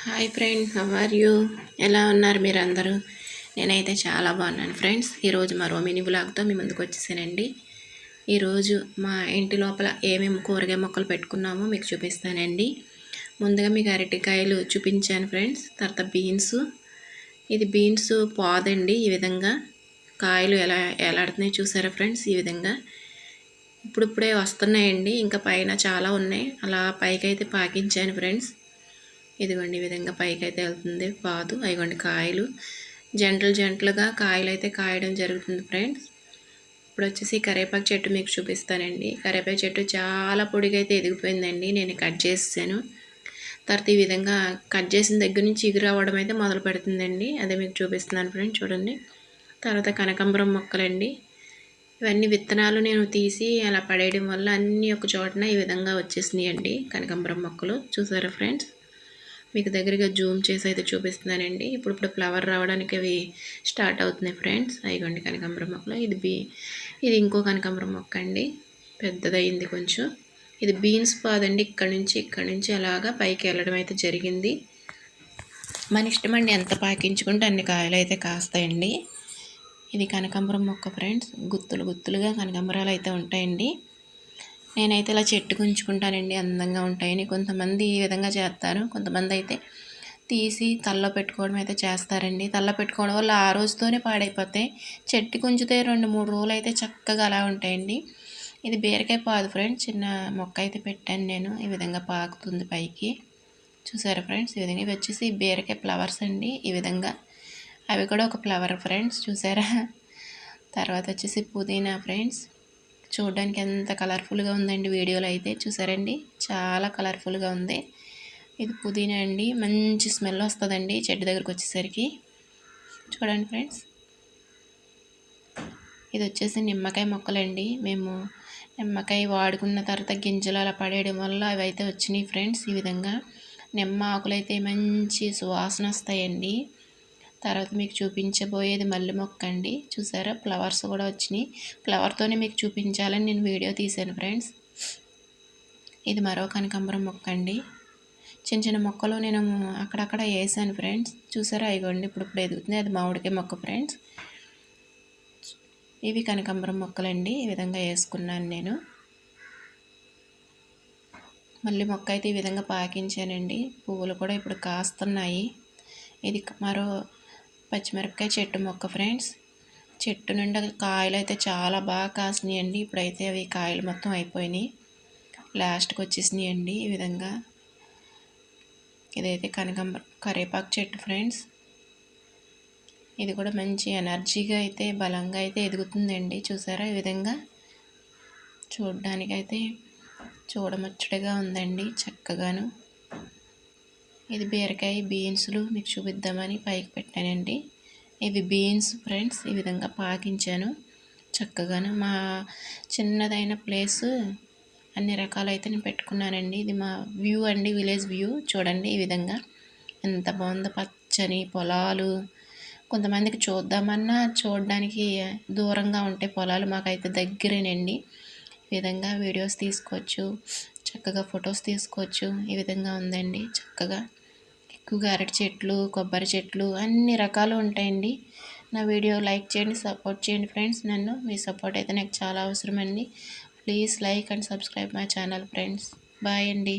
Hi friend or you ఎలా ఉన్నారు మీరు అందరూ నేనైతే చాలా బాగున్నాను ఫ్రెండ్స్ ఈరోజు మరో మినీ బ్లాగ్తో మీ ముందుకు వచ్చేసానండి. ఈరోజు మా ఇంటి లోపల ఏమేమి కూరగాయ మొక్కలు పెట్టుకున్నామో మీకు చూపిస్తానండి. ముందుగా మీకు అరటికాయలు చూపించాను ఫ్రెండ్స్ తర్వాత బీన్స్ ఇది బీన్స్ పాదండి ఈ విధంగా. కాయలు ఎలా ఎలాడుతున్నాయి చూసారా ఫ్రెండ్స్ ఈ విధంగా. ఇప్పుడిప్పుడే వస్తున్నాయండి ఇంకా పైన చాలా ఉన్నాయి. అలా పైకి అయితే పాకించాను ఫ్రెండ్స్ ఇదిగోండి ఈ విధంగా పైకి అయితే వెళ్తుంది పాదు అయిగోండి కాయలు. జంటలు జంటలుగా కాయలు అయితే కాయడం జరుగుతుంది ఫ్రెండ్స్. ఇప్పుడు వచ్చేసి కరేపాకు చెట్టు మీకు చూపిస్తానండి. కరేపాకు చెట్టు చాలా పొడిగా అయితే ఎదిగిపోయిందండి. నేను కట్ చేసాను తర్వాత ఈ విధంగా కట్ చేసిన దగ్గర నుంచి ఎగురు రావడం అయితే మొదలు పెడుతుందండి. అదే మీకు చూపిస్తున్నాను ఫ్రెండ్స్ చూడండి. తర్వాత కనకాంబరం మొక్కలండి. ఇవన్నీ విత్తనాలు నేను తీసి అలా పడేయడం వల్ల అన్నీ ఒక చోటన ఈ విధంగా వచ్చేసినాయి అండి కనకాంబరం మొక్కలు. చూసారా ఫ్రెండ్స్? మీకు దగ్గరగా జూమ్ చేసి అయితే చూపిస్తున్నానండి. ఇప్పుడు ఇప్పుడు ఫ్లవర్ రావడానికి అవి స్టార్ట్ అవుతున్నాయి ఫ్రెండ్స్. అయిగోండి కనకాంబరం మొక్కలు. ఇది బీ ఇది ఇంకో కనకాంబరం మొక్క అండి. పెద్దదయింది కొంచెం. ఇది బీన్స్ పాదండి. ఇక్కడ నుంచి ఇక్కడ నుంచి అలాగా పైకి వెళ్ళడం అయితే జరిగింది. మన ఇష్టం అండి ఎంత పాకించుకుంటే అన్ని కాయలు అయితే కాస్తాయండి. ఇది కనకాంబరం మొక్క ఫ్రెండ్స్. గుత్తులు గుత్తులుగా కనకాంబరాలు అయితే ఉంటాయండి. నేనైతే ఇలా చెట్టుకు ఉంచుకుంటానండి అందంగా ఉంటాయని. కొంతమంది ఈ విధంగా చేస్తారు. కొంతమంది అయితే తీసి తల్లో పెట్టుకోవడం అయితే చేస్తారండి. తల్లో పెట్టుకోవడం వల్ల ఆ రోజుతోనే పాడైపోతాయి. చెట్టు కుంచితే రెండు మూడు రోజులు అయితే చక్కగా అలా ఉంటాయండి. ఇది బీరకాయ పాదు ఫ్రెండ్స్. చిన్న మొక్క అయితే పెట్టాను నేను. ఈ విధంగా పాకుతుంది పైకి. చూసారా ఫ్రెండ్స్? ఈ విధంగా ఇవి వచ్చేసి బీరకాయ ఫ్లవర్స్ అండి. ఈ విధంగా అవి కూడా ఒక ఫ్లవర్ ఫ్రెండ్స్. చూసారా? తర్వాత వచ్చేసి పుదీనా ఫ్రెండ్స్. చూడడానికి ఎంత కలర్ఫుల్గా ఉందండి వీడియోలో అయితే. చూసారండి? చాలా కలర్ఫుల్గా ఉంది. ఇది పుదీనా అండి. మంచి స్మెల్ వస్తుందండి చెట్టు దగ్గరకు వచ్చేసరికి. చూడండి ఫ్రెండ్స్. ఇది వచ్చేసి నిమ్మకాయ మొక్కలండి. మేము నిమ్మకాయ వాడుకున్న తర్వాత గింజలు అలా పడేయడం వల్ల అవి అయితే వచ్చినాయి ఫ్రెండ్స్ ఈ విధంగా. నిమ్మ ఆకులు అయితే మంచి సువాసన వస్తాయండి. తర్వాత మీకు చూపించబోయేది మల్లె మొక్క అండి. చూసారా? ఫ్లవర్స్ కూడా వచ్చినాయి. ఫ్లవర్తోనే మీకు చూపించాలని నేను వీడియో తీశాను ఫ్రెండ్స్. ఇది మరో కనకాంబరం మొక్క అండి. చిన్న చిన్న మొక్కలు నేను అక్కడక్కడ వేసాను ఫ్రెండ్స్. చూసారా? ఇగోండి ఇప్పుడు ఇప్పుడు ఎదుగుతుంది. అది మామిడికాయ మొక్క ఫ్రెండ్స్. ఇవి కనకాంబరం మొక్కలండి. ఈ విధంగా వేసుకున్నాను నేను. మళ్ళీ మొక్క అయితే ఈ విధంగా పాకించానండి. పువ్వులు కూడా ఇప్పుడు కాస్తున్నాయి. ఇది మరో పచ్చిమిరపకాయ చెట్టు మొక్క ఫ్రెండ్స్. చెట్టు నుండి కాయలు అయితే చాలా బాగా కాసినాయి అండి ఇప్పుడైతే అవి కాయలు మొత్తం అయిపోయినాయి. లాస్ట్కి వచ్చేసినాయి అండి ఈ విధంగా. ఇదైతే కనకాంబర కరేపాకు చెట్టు ఫ్రెండ్స్. ఇది కూడా మంచి ఎనర్జీగా అయితే బలంగా అయితే ఎదుగుతుందండి. చూసారా ఈ విధంగా? చూడడానికైతే చూడముచ్చటగా ఉందండి చక్కగాను. ఇది బీరకాయ బీన్స్లు మీకు చూపిద్దామని పైకి పెట్టానండి. ఇవి బీన్స్ ఫ్రెండ్స్ ఈ విధంగా పాకించాను. చక్కగాను మా చిన్నదైన ప్లేస్ అన్ని రకాలైతే నేను పెట్టుకున్నానండి. ఇది మా వ్యూ అండి విలేజ్ వ్యూ. చూడండి ఈ విధంగా ఎంత బాగుందో పచ్చని పొలాలు. కొంతమందికి చూద్దామన్నా చూడడానికి దూరంగా ఉంటే పొలాలు మాకైతే దగ్గరేనండి. ఈ విధంగా వీడియోస్ తీసుకోవచ్చు. చక్కగా ఫొటోస్ తీసుకోవచ్చు. ఈ విధంగా ఉందండి. చక్కగా ఎక్కువగా అరటి చెట్లు కొబ్బరి చెట్లు అన్ని రకాలు ఉంటాయండి. నా వీడియో లైక్ చేయండి సపోర్ట్ చేయండి ఫ్రెండ్స్. నన్ను మీ సపోర్ట్ అయితే నాకు చాలా అవసరమండి. Please like and subscribe my channel friends. Bye అండి.